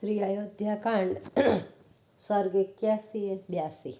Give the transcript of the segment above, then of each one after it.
શ્રી અયોધ્યાકાંડ સર્ગ એક્યાસી બ્યાસી.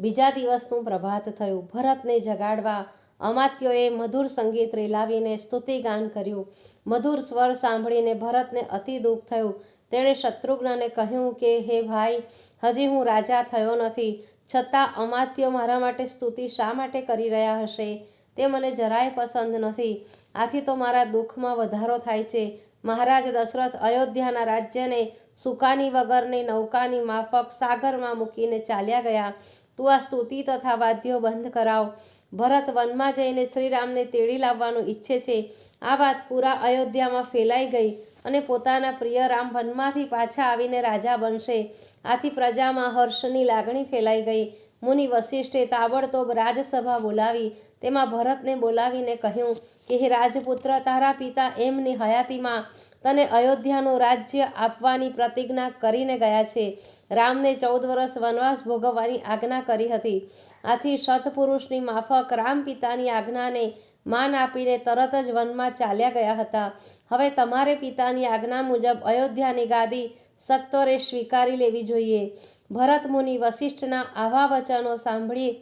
બીજા દિવસનું પ્રભાત થયું. ભરતને જગાડવા અમાત્યોએ મધુર સંગીત રેલાવીને સ્તુતિગાન કર્યું. મધુર સ્વર સાંભળીને ભરતને અતિ દુઃખ થયું. તેણે શત્રુઘ્નને કહ્યું કે, હે ભાઈ, હજી હું રાજા થયો નથી. છતાં અમાત્યો મારા માટે સ્તુતિ શા માટે કરી રહ્યા હશે? તે મને જરાય પસંદ નથી. આથી તો મારા દુઃખમાં વધારો થાય છે. મહારાજ દશરથ અયોધ્યાના રાજ્યને સુકાની વગરની નૌકાની માફક સાગરમાં મૂકીને ચાલ્યા ગયા. તું આ સ્તુતિ તથા વાદ્યો બંધ કરાવ. ભરત વનમાં જઈને શ્રીરામને તેડી લાવવાનું ઈચ્છે છે. આ વાત પૂરા અયોધ્યામાં ફેલાઈ ગઈ અને પોતાના પ્રિય રામ વનમાંથી પાછા આવીને રાજા બનશે. આથી પ્રજામાં હર્ષની લાગણી ફેલાઈ ગઈ. મુનિ વસિષ્ઠે તાબડતોબ રાજસભા બોલાવી. તેમાં ભરતને બોલાવીને કહ્યું, કે હે રાજપુત્ર, તારા પિતા એમની હયાતીમાં તને અયોધ્યાનું રાજ્ય આપવાની પ્રતિજ્ઞા કરીને ગયા છે. રામને ચૌદ વર્ષ વનવાસ ભોગવવાની આજ્ઞા કરી હતી. આથી સત્પુરુષની માફક રામ પિતાની આજ્ઞાને માન આપીને તરત જ વનમાં ચાલ્યા ગયા હતા. હવે તમારે પિતાની આજ્ઞા મુજબ અયોધ્યાની ગાદી સત્વરે સ્વીકારી લેવી જોઈએ. ભરત મુનિ વસિષ્ઠના આવા વચનો સાંભળી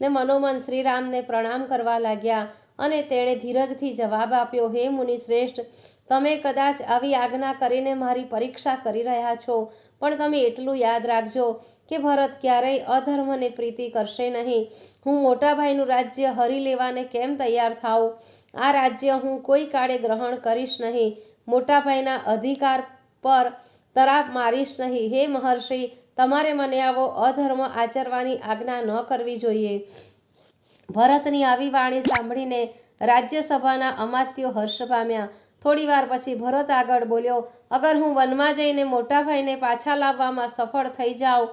ને મનોમન શ્રીરામને પ્રણામ કરવા લાગ્યા અને તેણે ધીરજથી જવાબ આપ્યો, હે મુનિ શ્રેષ્ઠ, તમે કદાચ આવી આજ્ઞા કરીને મારી પરીક્ષા કરી રહ્યા છો, પણ તમે એટલું યાદ રાખજો કે ભરત ક્યારેય અધર્મને પ્રીતિ કરશે નહીં. હું મોટાભાઈનું રાજ્ય હરી લેવાને કેમ તૈયાર થાઉં? આ રાજ્ય હું કોઈ કાળે ગ્રહણ કરીશ નહીં. મોટાભાઈના અધિકાર પર તરાપ મારીશ નહીં. હે મહર્ષિ તમારે મને આવો અધર્મ આચરવાની આજ્ઞા ન કરવી જોઈએ. ભરતની આવી વાણી સાંભળીને રાજ્યસભાના અમાત્યો હર્ષ પામ્યા. થોડીવાર પછી ભરત આગળ બોલ્યો, અગર હું વનમાં જઈને મોટાભાઈને પાછા લાવવામાં સફળ થઈ જાઉં,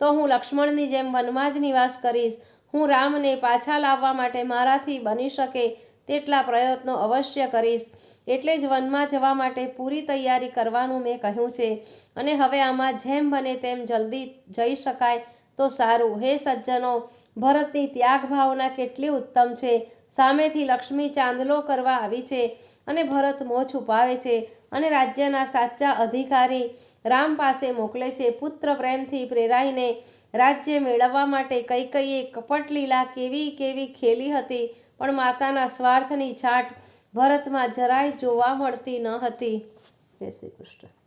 તો હું લક્ષ્મણની જેમ વનમાં જ નિવાસ કરીશ. હું રામને પાછા લાવવા માટે મારાથી બની શકે તેટલા પ્રયત્નો અવશ્ય કરીશ. એટલે જ વનમાં જવા માટે પૂરી તૈયારી કરવાનું મેં કહ્યું છે. અને હવે આમાં જેમ બને તેમ જલ્દી જઈ શકાય તો સારું. હે સજ્જનો, ભરતની ત્યાગ ભાવના કેટલી ઉત્તમ છે. સામેથી લક્ષ્મી ચાંદલો કરવા આવી છે અને ભરત મોં છુપાવે છે અને રાજ્યના સાચા અધિકારી રામ પાસે મોકલે છે. પુત્ર પ્રેમથી પ્રેરાઈને રાજ્ય મેળવવા માટે કઈ કઈએ કપટલીલા કેવી કેવી ખેલી હતી પણ માતાના સ્વાર્થની છાટ ભરતમાં જરાય જોવા મળતી ન હતી. જય શ્રી કૃષ્ણ.